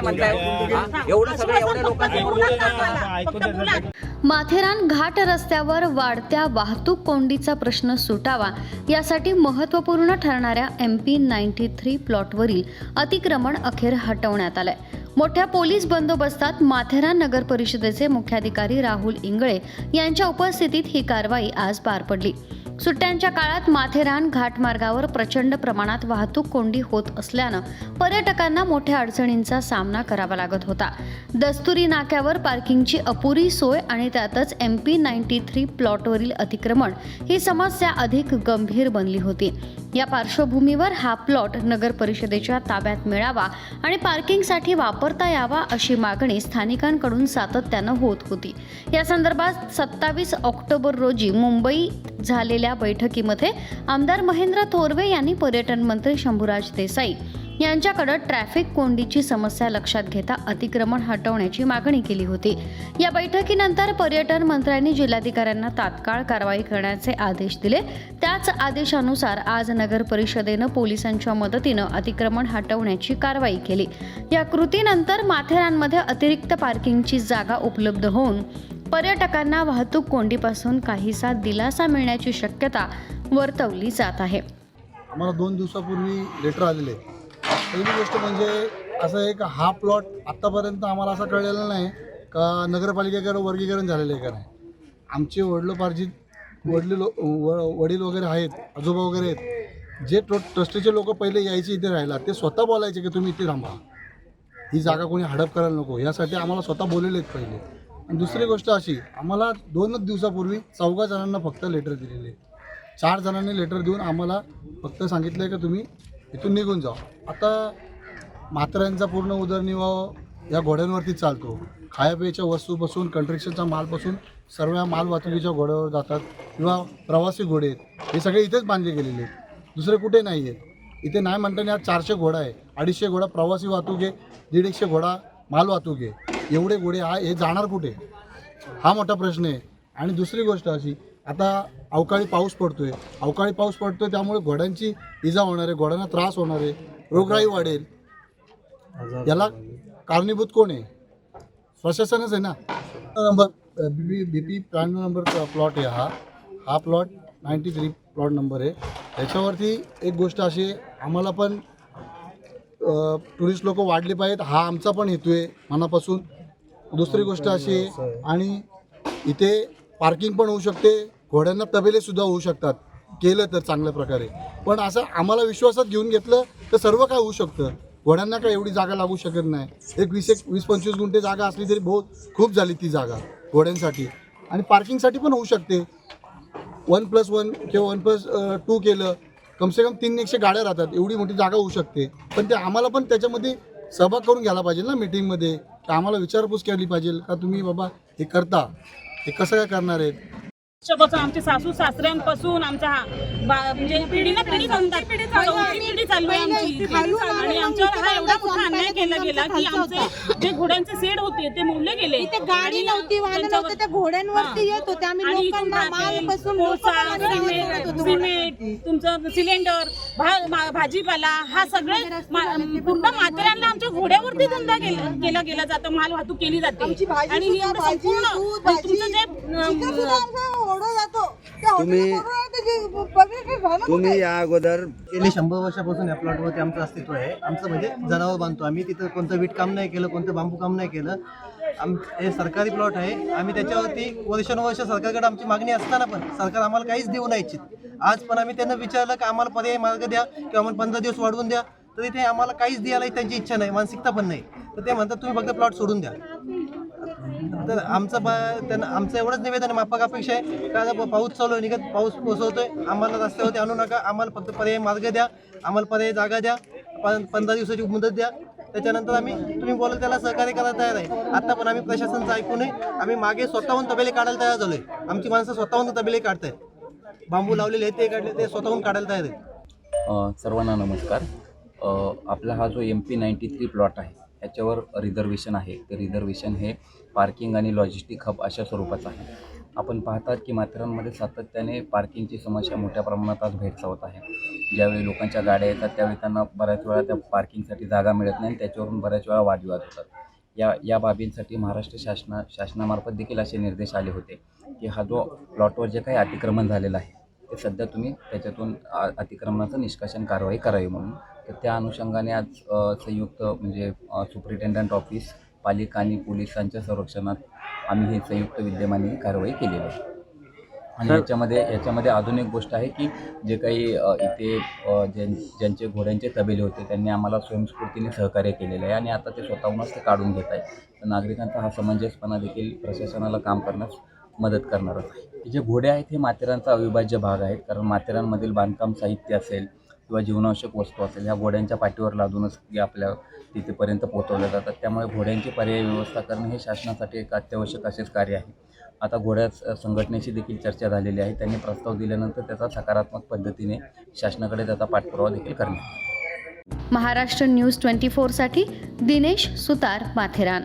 काय म्हणताय? एवढं सगळं एवढ्या लोकांसमोर बोलताय का? माथेरान घाट रस्त्यावर वाढत्या वाहतूक कोंडीचा प्रश्न सुटावा यासाठी महत्त्वपूर्ण ठरणाऱ्या एम पी नाईन्टी थ्री प्लॉटवरील अतिक्रमण अखेर हटवण्यात आलंय मोठ्या पोलीस बंदोबस्तात माथेरान नगर परिषदेचे मुख्याधिकारी राहुल इंगळे यांच्या उपस्थितीत ही कारवाई आज पार पडली सुट्ट्यांच्या काळात माथेरान घाटमार्गावर प्रचंड प्रमाणात वाहतूक कोंडी होत असल्यानं पर्यटकांना मोठ्या अडचणींचा सामना करावा लागत होता. दस्तुरी नाक्यावर पार्किंगची अपुरी सोय आणि त्यातच एम पी नाईन्टी थ्री प्लॉटवरील अतिक्रमण ही समस्या अधिक गंभीर बनली होती. या पार्श्वभूमीवर हा प्लॉट नगर परिषदेच्या ताब्यात मिळावा आणि पार्किंगसाठी वापरता यावा अशी मागणी स्थानिकांकडून सातत्यानं होत होती. या संदर्भात सत्तावीस ऑक्टोबर रोजी मुंबईत झालेल्या बैठकीमध्ये आमदार महेंद्र थोरवे यांनी पर्यटन मंत्री शंभूराज देसाई यांच्याकडे ट्रॅफिक कोंडीची समस्या लक्षात घेता अतिक्रमण हटवण्याची मागणी केली होती. या बैठकीनंतर पर्यटन मंत्र्यांनी जिल्हाधिकाऱ्यांना तात्काळ कारवाई करण्याचे आदेश दिले. त्याच आदेशानुसार आज नगर परिषदेनं पोलिसांच्या मदतीनं अतिक्रमण हटवण्याची कारवाई केली. या कृतीनंतर माथेरानमध्ये अतिरिक्त पार्किंगची जागा उपलब्ध होऊन पर्यटकांना वाहतूक कोंडीपासून काहीसा दिलासा मिळण्याची शक्यता वर्तवली जात आहे. आम्हाला दोन दिवसापूर्वी लेटर आलेले. पहिली गोष्ट म्हणजे असं एक हा प्लॉट आत्तापर्यंत आम्हाला असं कळलेलं नाही का नगरपालिकेकडे वर्गीकरण झालेलं आहे का नाही? आमचे वडिलोपार्जित वडील व- वडील वगैरे आहेत आजोबा वगैरे आहेत. जे ट्र ट्रस्टीचे लोक पहिले यायचे इथे राहायला ते स्वतः बोलायचे की तुम्ही इथे थांबा. ही जागा कोणी हडप करायला नको. यासाठी आम्हाला स्वतः बोललेले आहेत पहिले. आणि दुसरी गोष्ट अशी आम्हाला दोनच दिवसापूर्वी चौघा जणांना फक्त लेटर दिलेले. चार जणांनी लेटर देऊन आम्हाला फक्त सांगितलं आहे का तुम्ही इथून निघून जा आता म्हाताऱ्यांचा पूर्ण उदरनिर्वाह या घोड्यांवरती चालतो. खायापियाच्या वस्तूपासून कंट्रक्शनचा मालपासून सर्व या माल वाहतुकीच्या घोड्यावर जातात किंवा प्रवासी घोडे आहेत. हे सगळे इथेच बांधले गेलेले आहेत. दुसरे कुठे नाही आहेत. इथे नाही म्हणताना आज चारशे घोडा आहे. अडीचशे घोडा प्रवासी वाहतूक आहे. दीड एकशे घोडा माल वाहतूक आहे. एवढे घोडे हा हे जाणार कुठे? हा मोठा प्रश्न आहे. आणि दुसरी गोष्ट अशी आता अवकाळी पाऊस पडतोय. अवकाळी पाऊस पडतोय त्यामुळे घोड्यांची इजा होणार आहे घोड्यांना त्रास होणार आहे रोगराई वाढेल. याला कारणीभूत कोण आहे? प्रशासनच आहे ना? Number B B P plan number plot आहे हा. हा plot ninety three plot number आहे. त्याच्यावरती एक गोष्ट अशी आहे आम्हाला पण टुरिस्ट लोक वाढले पाहिजेत हा आमचा पण हेतू आहे मनापासून. दुसरी गोष्ट अशी आहे. आणि इथे पार्किंग पण होऊ शकते घोड्यांना तबेले सुद्धा होऊ शकतात. केलं तर चांगल्या प्रकारे. पण असं आम्हाला विश्वासात घेऊन घेतलं तर सर्व काय होऊ शकतं. घोड्यांना काय एवढी जागा लागू शकत नाही. एक वीस एक वीस पंचवीस गुंठे जागा असली तरी बहुत खूप झाली ती जागा घोड्यांसाठी. आणि पार्किंगसाठी पण होऊ शकते. वन प्लस वन किंवा वन प्लस टू केलं कमसे कम तीन एकशे गाड्या राहतात. एवढी मोठी जागा होऊ शकते. पण ते आम्हाला पण त्याच्यामध्ये सहभाग करून घ्यायला पाहिजे ना मीटिंगमध्ये. आम्हाला विचारपूस केली पाहिजे. का तुम्ही बाबा हे करता. हे कसं काय करणार आहेत? आमचे सासू सासऱ्यांपासून आमचा हा बा- म्हणजे पिढी ना पिढी पिढी चालू आहे आमची. आणि आमच्यावर हा एवढा मोठा अन्याय केला गेला की आमचे जे घोड्यांचे सेड होते ते मोडले गेले. इथे गाडी नव्हती वाहन त्यांच्यावर- नव्हते त्या घोड्यांवरती येत होते. आम्ही लोकांना सिमेंट तुमचं सिलेंडर भाजीपाला हा सगळे पूर्ण माथेरानला आमच्या घोड्यावरती धंदा केला केला गेला जातो. माल वाहतूक केली जाते. आणि तुमचं जे तुम्ही- हे? या अगोदर गेली शंभर वर्षापासून या प्लॉटवरती आमचं अस्तित्व आहे. आमचं म्हणजे जनावर बांधतो. आम्ही तिथं कोणतं वीट काम नाही केलं कोणतं बांबू काम नाही केलं. आम हे सरकारी प्लॉट आहे. आम्ही त्याच्यावरती वर्षानुवर्ष सरकारकडे आमची मागणी असताना पण सरकार आम्हाला काहीच देऊ नाही इच्छित. आज पण आम्ही त्यांना विचारलं की आम्हाला पर्याय मार्ग द्या किंवा आम्हाला पंधरा दिवस वाढवून द्या. तर इथे आम्हाला काहीच द्यायला त्यांची इच्छा नाही मानसिकता पण नाही. तर ते म्हणतात तुम्ही फक्त प्लॉट सोडून द्या. तर आमचं बा- त्यांना आमचं एवढंच निवेदन माफक अपेक्षा आहे. का आता पाऊस चालू आहे निघत पाऊस कोसळतोय आम्हाला रस्त्यावरती आणू नका आम्हाला फक्त पर्याय मार्ग द्या आम्हाला पर्याय जागा द्या पंधरा दिवसाची मुदत द्या. त्याच्यानंतर आम्ही तुम्ही बोलाल त्याला सहकार्य करायला तयार आहे. आता पण आम्ही प्रशासनचं ऐकू नये आम्ही मागे स्वतःहून तबेले काढायला तयार झालोय. आमची माणसं स्वतःहून तबेले काढतायत. बांबू लावलेले आहेत ते काढले ते स्वतःहून काढायला तयार आहेत. सर्वांना नमस्कार. आपला हा जो M P ninety three plot आहे याच्यावर रिझर्वेशन आहे. ते रिझर्वेशन हे पार्किंग आणि लॉजिस्टिक हब अशा स्वरूपाचं आहे. आपण पाहतात की माथेरानमध्ये सातत्याने पार्किंगची समस्या मोठ्या प्रमाणात आज भेडसावत आहे. ज्यावेळी लोकांच्या गाड्या येतात त्यावेळी त्यांना बऱ्याच वेळा त्या पार्किंगसाठी जागा मिळत नाही आणि त्याच्यावरून बऱ्याच वेळा वादविवाद होतात. या या बाबींसाठी महाराष्ट्र शासना शासनामार्फत देखील असे निर्देश आले होते की हा जो प्लॉटवर जे काही अतिक्रमण झालेलं आहे ते सध्या तुम्ही त्याच्यातून अतिक्रमणाचं निष्कासन कारवाई करावी म्हणून. तर त्या अनुषंगाने आज संयुक्त म्हणजे सुप्रिटेंडंट ऑफिस पालिका आणि पोलिसांच्या संरक्षणात आम्ही ही संयुक्त विद्यमाने कारवाई केलेली आहे. आणि याच्यामध्ये याच्यामध्ये अजून एक गोष्ट आहे की जे काही इथे ज्यां ज्यांचे घोड्यांचे तबेले होते त्यांनी आम्हाला स्वयंस्फूर्तीने सहकार्य केलेलं आहे आणि आता ते स्वतःहूनच ते काढून घेत आहे तर नागरिकांचा हा समंजसपणा देखील प्रशासनाला काम करण्यास मदत करणारच आहोत. जे घोडे आहेत हे माथेरानचा अविभाज्य भाग आहेत. कारण माथेरानमधील बांधकाम साहित्य असेल किंवा जीवनावश्यक वस्तू असेल ह्या घोड्यांच्या पाठीवर लादूनच आपल्या तिथेपर्यंत पोहोचवल्या जातात. त्यामुळे घोड्यांची पर्यायी व्यवस्था करणे हे शासनासाठी एक अत्यावश्यक असेच कार्य आहे. आता घोड्या स- संघटनेशी देखील चर्चा झालेली आहे. त्यांनी प्रस्ताव दिल्यानंतर त्याचा सकारात्मक पद्धतीने शासनाकडे त्याचा पाठपुरावा देखील करण्यात महाराष्ट्र न्यूज ट्वेंटी फोरसाठी दिनेश सुतार माथेरान.